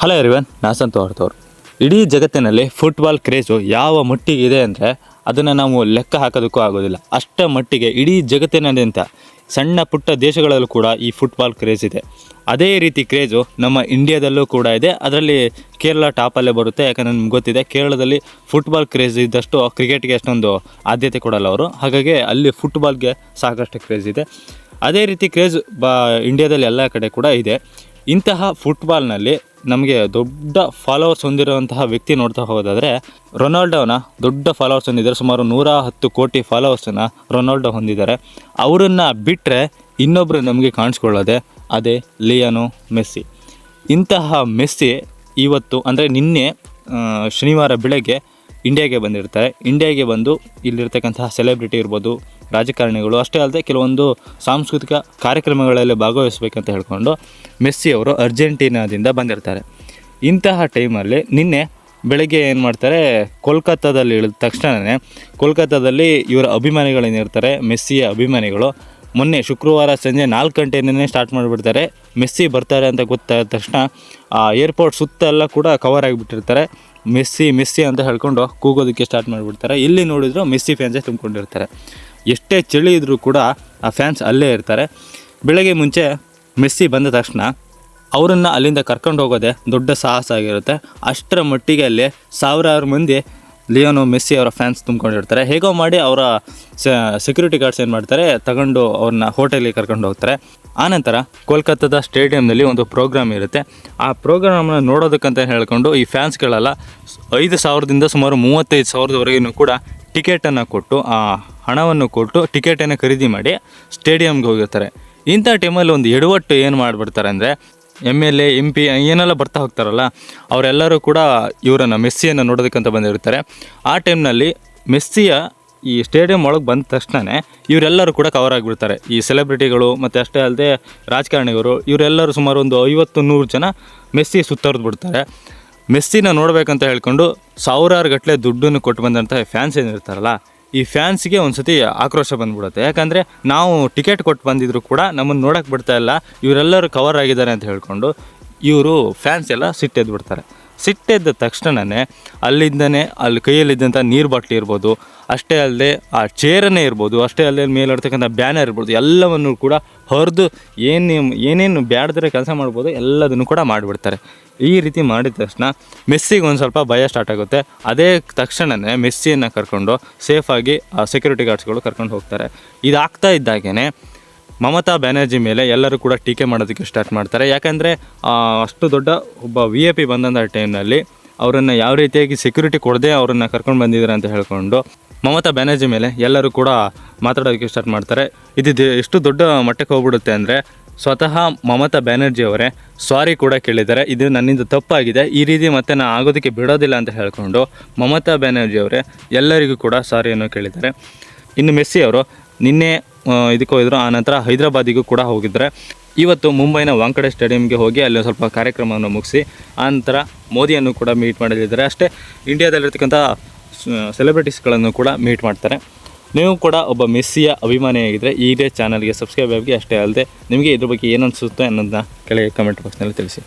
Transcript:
Hello everyone ನಾ ಹೊರತವ್ರು ಇಡೀ ಜಗತ್ತಿನಲ್ಲಿ ಫುಟ್ಬಾಲ್ ಕ್ರೇಜು ಯಾವ ಮಟ್ಟಿಗೆ ಇದೆ ಅಂದರೆ ಅದನ್ನು ನಾವು ಲೆಕ್ಕ ಹಾಕೋದಕ್ಕೂ ಆಗೋದಿಲ್ಲ. ಅಷ್ಟ ಮಟ್ಟಿಗೆ ಇಡೀ ಜಗತ್ತಿನಾದ್ಯಂತ ಸಣ್ಣ ಪುಟ್ಟ ದೇಶಗಳಲ್ಲೂ ಕೂಡ ಈ ಫುಟ್ಬಾಲ್ ಕ್ರೇಜ್ ಇದೆ. ಅದೇ ರೀತಿ ಕ್ರೇಜು ನಮ್ಮ ಇಂಡಿಯಾದಲ್ಲೂ ಕೂಡ ಇದೆ. ಅದರಲ್ಲಿ ಕೇರಳ ಟಾಪಲ್ಲೇ ಬರುತ್ತೆ, ಯಾಕಂದರೆ ನಿಮ್ಗೆ ಗೊತ್ತಿದೆ, ಕೇರಳದಲ್ಲಿ ಫುಟ್ಬಾಲ್ ಕ್ರೇಜ್ ಇದ್ದಷ್ಟು ಕ್ರಿಕೆಟ್ಗೆ ಅಷ್ಟೊಂದು ಆದ್ಯತೆ ಕೊಡಲ್ಲ ಅವರು. ಹಾಗಾಗಿ ಅಲ್ಲಿ ಫುಟ್ಬಾಲ್ಗೆ ಸಾಕಷ್ಟು ಕ್ರೇಜ್ ಇದೆ. ಅದೇ ರೀತಿ ಕ್ರೇಜ್ ಬಾ ಇಂಡಿಯಾದಲ್ಲಿ ಎಲ್ಲ ಕಡೆ ಕೂಡ ಇದೆ. ಇಂತಹ ಫುಟ್ಬಾಲ್ನಲ್ಲಿ ನಮಗೆ ದೊಡ್ಡ ಫಾಲೋವರ್ಸ್ ಹೊಂದಿರುವಂತಹ ವ್ಯಕ್ತಿ ನೋಡ್ತಾ ಹೋಗೋದಾದರೆ ರೊನಾಲ್ಡೋನ ದೊಡ್ಡ ಫಾಲೋವರ್ಸ್ ಹೊಂದಿದ್ದಾರೆ. ಸುಮಾರು ನೂರ ಹತ್ತು ಕೋಟಿ ಫಾಲೋವರ್ಸನ್ನು ರೊನಾಲ್ಡೋ ಹೊಂದಿದ್ದಾರೆ. ಅವರನ್ನು ಬಿಟ್ಟರೆ ಇನ್ನೊಬ್ಬರು ನಮಗೆ ಕಾಣಿಸ್ಕೊಳ್ಳೋದೆ ಅದೇ ಲಿಯಾನೋ ಮೆಸ್ಸಿ. ಇಂತಹ ಮೆಸ್ಸಿ ಇವತ್ತು ಅಂದರೆ ನಿನ್ನೆ ಶನಿವಾರ ಬೆಳಗ್ಗೆ ಇಂಡಿಯಾಗೆ ಬಂದಿರ್ತಾರೆ. ಇಂಡಿಯಾಗೆ ಬಂದು ಇಲ್ಲಿರ್ತಕ್ಕಂತಹ ಸೆಲೆಬ್ರಿಟಿ ಇರ್ಬೋದು, ರಾಜಕಾರಣಿಗಳು, ಅಷ್ಟೇ ಅಲ್ಲದೆ ಕೆಲವೊಂದು ಸಾಂಸ್ಕೃತಿಕ ಕಾರ್ಯಕ್ರಮಗಳಲ್ಲಿ ಭಾಗವಹಿಸಬೇಕಂತ ಹೇಳಿಕೊಂಡು ಮೆಸ್ಸಿ ಅವರು ಅರ್ಜೆಂಟೀನಾದಿಂದ ಬಂದಿರ್ತಾರೆ. ಇಂತಹ ಟೈಮಲ್ಲಿ ನಿನ್ನೆ ಬೆಳಗ್ಗೆ ಏನು ಮಾಡ್ತಾರೆ, ಕೋಲ್ಕತ್ತಾದಲ್ಲಿ ಇಳಿದ ತಕ್ಷಣವೇ ಕೋಲ್ಕತ್ತಾದಲ್ಲಿ ಇವರ ಅಭಿಮಾನಿಗಳೇನಿರ್ತಾರೆ ಮೆಸ್ಸಿಯ ಅಭಿಮಾನಿಗಳು ಮೊನ್ನೆ ಶುಕ್ರವಾರ ಸಂಜೆ ನಾಲ್ಕು ಗಂಟೆನೇ ಸ್ಟಾರ್ಟ್ ಮಾಡಿಬಿಡ್ತಾರೆ. ಮೆಸ್ಸಿ ಬರ್ತಾರೆ ಅಂತ ಗೊತ್ತಾದ ತಕ್ಷಣ, ಆ ಏರ್ಪೋರ್ಟ್ ಸುತ್ತ ಎಲ್ಲ ಕೂಡ ಕವರ್ ಆಗಿಬಿಟ್ಟಿರ್ತಾರೆ. ಮೆಸ್ಸಿ ಮೆಸ್ಸಿ ಅಂತ ಹೇಳ್ಕೊಂಡು ಕೂಗೋದಕ್ಕೆ ಸ್ಟಾರ್ಟ್ ಮಾಡಿಬಿಡ್ತಾರೆ. ಇಲ್ಲಿ ನೋಡಿದ್ರು ಮೆಸ್ಸಿ ಫ್ಯಾನ್ಸೇ ತುಂಬಿಕೊಂಡಿರ್ತಾರೆ. ಎಷ್ಟೇ ಚಳಿ ಇದ್ದರೂ ಕೂಡ ಆ ಫ್ಯಾನ್ಸ್ ಅಲ್ಲೇ ಇರ್ತಾರೆ. ಬೆಳಗ್ಗೆ ಮುಂಚೆ ಮೆಸ್ಸಿ ಬಂದ ತಕ್ಷಣ ಅವರನ್ನು ಅಲ್ಲಿಂದ ಕರ್ಕೊಂಡು ಹೋಗೋದೇ ದೊಡ್ಡ ಸಾಹಸ ಆಗಿರುತ್ತೆ. ಅಷ್ಟರ ಮಟ್ಟಿಗೆ ಅಲ್ಲಿ ಸಾವಿರಾರು ಮಂದಿ ಲಿಯೋನೋ ಮೆಸ್ಸಿ ಅವರ ಫ್ಯಾನ್ಸ್ ತುಂಬ್ಕೊಂಡಿರ್ತಾರೆ. ಹೇಗೋ ಮಾಡಿ ಅವರ ಸೆಕ್ಯೂರಿಟಿ ಗಾರ್ಡ್ಸ್ ಏನು ಮಾಡ್ತಾರೆ, ತಗೊಂಡು ಅವ್ರನ್ನ ಹೋಟೆಲಿಗೆ ಕರ್ಕೊಂಡು ಹೋಗ್ತಾರೆ. ಆನಂತರ ಕೋಲ್ಕತ್ತಾದ ಸ್ಟೇಡಿಯಂನಲ್ಲಿ ಒಂದು ಪ್ರೋಗ್ರಾಮ್ ಇರುತ್ತೆ. ಆ ಪ್ರೋಗ್ರಾಮ್ನ ನೋಡೋದಕ್ಕಂತ ಹೇಳ್ಕೊಂಡು ಈ ಫ್ಯಾನ್ಸ್ಗಳೆಲ್ಲ ಐದು ಸಾವಿರದಿಂದ ಸುಮಾರು ಮೂವತ್ತೈದು ಸಾವಿರದವರೆಗೂ ಕೂಡ ಟಿಕೆಟನ್ನು ಕೊಟ್ಟು, ಆ ಹಣವನ್ನು ಕೊಟ್ಟು ಟಿಕೆಟನ್ನು ಖರೀದಿ ಮಾಡಿ ಸ್ಟೇಡಿಯಂಗೆ ಹೋಗಿರ್ತಾರೆ. ಇಂಥ ಟೈಮಲ್ಲಿ ಒಂದು ಎಡವಟ್ಟು ಏನು ಮಾಡಿಬಿಡ್ತಾರೆ ಅಂದರೆ M L A M P ಏನೆಲ್ಲ ಬರ್ತಾ ಹೋಗ್ತಾರಲ್ಲ, ಅವರೆಲ್ಲರೂ ಕೂಡ ಇವರನ್ನು ಮೆಸ್ಸಿಯನ್ನು ನೋಡೋದಕ್ಕಂತ ಬಂದಿರ್ತಾರೆ. ಆ ಟೈಮ್ನಲ್ಲಿ ಮೆಸ್ಸಿಯ ಈ ಸ್ಟೇಡಿಯಂ ಒಳಗೆ ಬಂದ ತಕ್ಷಣವೇ ಇವರೆಲ್ಲರೂ ಕೂಡ ಕವರ್ ಆಗಿಬಿಡ್ತಾರೆ. ಈ ಸೆಲೆಬ್ರಿಟಿಗಳು ಮತ್ತು ಅಷ್ಟೇ ಅಲ್ಲದೆ ರಾಜಕಾರಣಿಗಳು ಇವರೆಲ್ಲರೂ ಸುಮಾರು ಒಂದು ಐವತ್ತು ನೂರು ಜನ ಮೆಸ್ಸಿ ಸುತ್ತರಿದು ಬಿಡ್ತಾರೆ. ಮೆಸ್ಸಿನ ನೋಡಬೇಕಂತ ಹೇಳ್ಕೊಂಡು ಸಾವಿರಾರು ಗಟ್ಟಲೆ ದುಡ್ಡನ್ನು ಕೊಟ್ಟು ಬಂದಂಥ ಫ್ಯಾನ್ಸ್ ಏನಿರ್ತಾರಲ್ಲ ಈ ಫ್ಯಾನ್ಸ್ಗೆ ಒಂದು ಸತಿ ಆಕ್ರೋಶ ಬಂದ್ಬಿಡುತ್ತೆ. ಯಾಕಂದರೆ ನಾವು ಟಿಕೆಟ್ ಕೊಟ್ಟು ಬಂದಿದ್ರು ಕೂಡ ನಮ್ಮನ್ನು ನೋಡೋಕೆ ಬಿಡ್ತಾ ಇಲ್ಲ. ಇವರೆಲ್ಲರೂ ಕವರ್ ಆಗಿದ್ದಾರೆ ಅಂತ ಹೇಳ್ಕೊಂಡು ಇವರು ಫ್ಯಾನ್ಸ್ ಎಲ್ಲ ಸಿಟ್ಟೆದ್ದು ಬಿಡ್ತಾರೆ ಸಿಟ್ಟೆದ್ದ ತಕ್ಷಣವೇ ಅಲ್ಲಿಂದನೇ ಅಲ್ಲಿ ಕೈಯಲ್ಲಿದ್ದಂಥ ನೀರು ಬಾಟ್ಲಿ ಇರ್ಬೋದು, ಅಷ್ಟೇ ಅಲ್ಲದೆ ಆ ಚೇರನ್ನೇ ಇರ್ಬೋದು, ಅಷ್ಟೇ ಅಲ್ಲದೆ ಮೇಲೆ ಇರ್ತಕ್ಕಂಥ ಬ್ಯಾನರ್ ಇರ್ಬೋದು, ಎಲ್ಲವನ್ನು ಕೂಡ ಹರಿದು ಏನು ಏನೇನು ಬ್ಯಾಡ್ದರೆ ಕೆಲಸ ಮಾಡ್ಬೋದು, ಎಲ್ಲದನ್ನು ಕೂಡ ಮಾಡಿಬಿಡ್ತಾರೆ. ಈ ರೀತಿ ಮಾಡಿದ ತಕ್ಷಣ ಮೆಸ್ಸಿಗೆ ಒಂದು ಸ್ವಲ್ಪ ಭಯ ಸ್ಟಾರ್ಟ್ ಆಗುತ್ತೆ. ಅದೇ ತಕ್ಷಣವೇ ಮೆಸ್ಸಿಯನ್ನು ಕರ್ಕೊಂಡು ಸೇಫಾಗಿ ಆ ಸೆಕ್ಯೂರಿಟಿ ಗಾರ್ಡ್ಸ್ಗಳು ಕರ್ಕೊಂಡು ಹೋಗ್ತಾರೆ. ಇದಾಗ್ತಾ ಇದ್ದಾಗೇ ಮಮತಾ ಬ್ಯಾನರ್ಜಿ ಮೇಲೆ ಎಲ್ಲರೂ ಕೂಡ ಟೀಕೆ ಮಾಡೋದಕ್ಕೆ ಸ್ಟಾರ್ಟ್ ಮಾಡ್ತಾರೆ. ಯಾಕಂದರೆ ಅಷ್ಟು ದೊಡ್ಡ ಒಬ್ಬ ವಿ ಎ ಪಿ ಬಂದಂಥ ಟೈಮ್ನಲ್ಲಿ ಅವರನ್ನು ಯಾವ ರೀತಿಯಾಗಿ ಸೆಕ್ಯೂರಿಟಿ ಕೊಡದೆ ಅವರನ್ನು ಕರ್ಕೊಂಡು ಬಂದಿದ್ದಾರೆ ಅಂತ ಹೇಳ್ಕೊಂಡು ಮಮತಾ ಬ್ಯಾನರ್ಜಿ ಮೇಲೆ ಎಲ್ಲರೂ ಕೂಡ ಮಾತಾಡೋದಕ್ಕೆ ಸ್ಟಾರ್ಟ್ ಮಾಡ್ತಾರೆ. ಇದು ಎಷ್ಟು ದೊಡ್ಡ ಮಟ್ಟಕ್ಕೆ ಹೋಗ್ಬಿಡುತ್ತೆ ಅಂದರೆ ಸ್ವತಃ ಮಮತಾ ಬ್ಯಾನರ್ಜಿ ಅವರೇ ಸಾರಿ ಕೂಡ ಕೇಳಿದ್ದಾರೆ. ಇದು ನನ್ನಿಂದ ತಪ್ಪಾಗಿದೆ. ಈ ರೀತಿ ಮತ್ತೆ ನಾನು ಆಗೋದಕ್ಕೆ ಬಿಡೋದಿಲ್ಲ ಅಂತ ಹೇಳಿಕೊಂಡು ಮಮತಾ ಬ್ಯಾನರ್ಜಿ ಅವರೇ ಎಲ್ಲರಿಗೂ ಕೂಡ ಸಾರಿಯನ್ನು ಕೇಳಿದ್ದಾರೆ. ಇನ್ನು ಮೆಸ್ಸಿ ಅವರು, ನಿನ್ನೆ ಇದಕ್ಕೆ ಹೋಗಿದ್ರು ಆನಂತರ ನಂತರ ಹೈದರಾಬಾದಿಗೂ ಕೂಡ ಹೋಗಿದ್ದಾರೆ. ಇವತ್ತು ಮುಂಬೈನ ವಾಂಕಡೆ ಸ್ಟೇಡಿಯಂಗೆ ಹೋಗಿ ಅಲ್ಲಿ ಸ್ವಲ್ಪ ಕಾರ್ಯಕ್ರಮವನ್ನು ಮುಗಿಸಿ, ಆ ನಂತರ ಮೋದಿಯನ್ನು ಕೂಡ ಮೀಟ್ ಮಾಡಲಿದ್ದಾರೆ. ಅಷ್ಟೇ, ಇಂಡಿಯಾದಲ್ಲಿರ್ತಕ್ಕಂಥ ಸೆಲೆಬ್ರಿಟೀಸ್ಗಳನ್ನು ಕೂಡ ಮೀಟ್ ಮಾಡ್ತಾರೆ. ನೀವು ಕೂಡ ಒಬ್ಬ ಮೆಸ್ಸಿಯ ಅಭಿಮಾನಿಯಾಗಿದ್ದರೆ ಈಗಲೇ ಚಾನಲ್ಗೆ ಸಬ್ಸ್ಕ್ರೈಬ್ ಆಗಿ, ಅಷ್ಟೇ ಅಲ್ಲದೆ ನಿಮಗೆ ಇದ್ರ ಬಗ್ಗೆ ಏನು ಅನಿಸುತ್ತೆ ಅನ್ನೋದನ್ನ ಕೆಳಗೆ ಕಮೆಂಟ್ ಬಾಕ್ಸ್ನಲ್ಲಿ ತಿಳಿಸಿ.